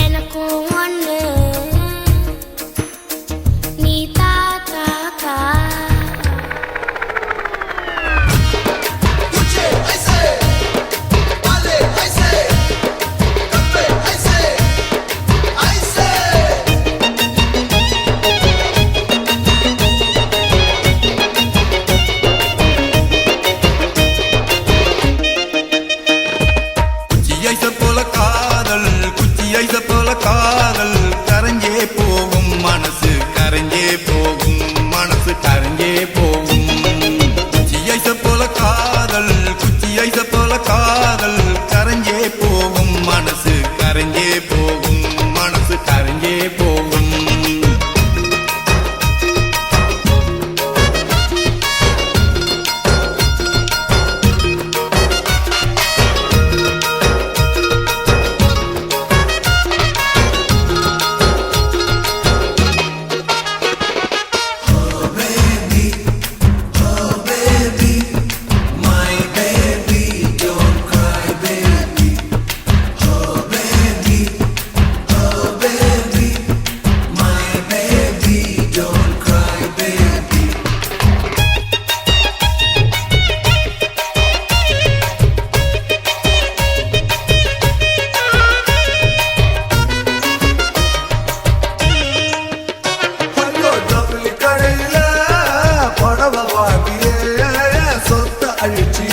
எனக்கும் ஒன்று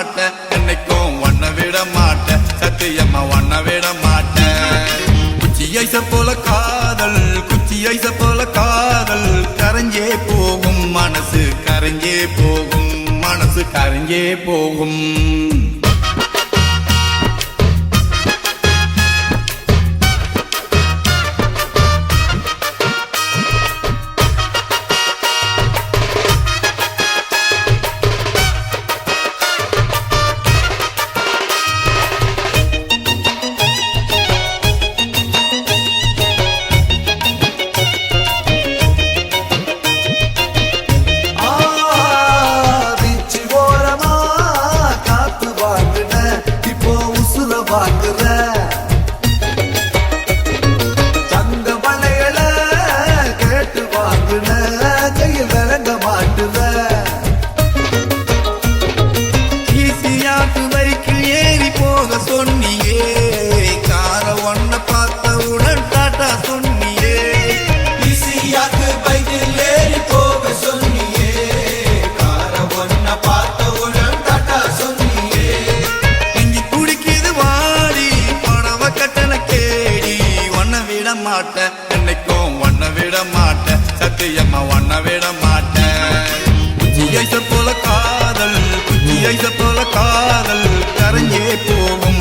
மாட்டேன் என்னைக்கும் ஒன்ன விட மாட்டேன் சத்தியம்மா ஒன்ன விட மாட்டேன் குச்சி ஐச போல காதல் குச்சி ஐச போல காதல். கரைஞ்சே போகும் மனசு கரைஞ்சே போகும். மனசு கரைஞ்சே போகும். மாட்டேன் என்னைக்கும் ஒன்ன விட மாட்டேன் சத்தியம்மா ஒன்ன விட மாட்டேன் குச்சியை போல காதல் குச்சியை போல காதல். கரைஞ்சே போகும்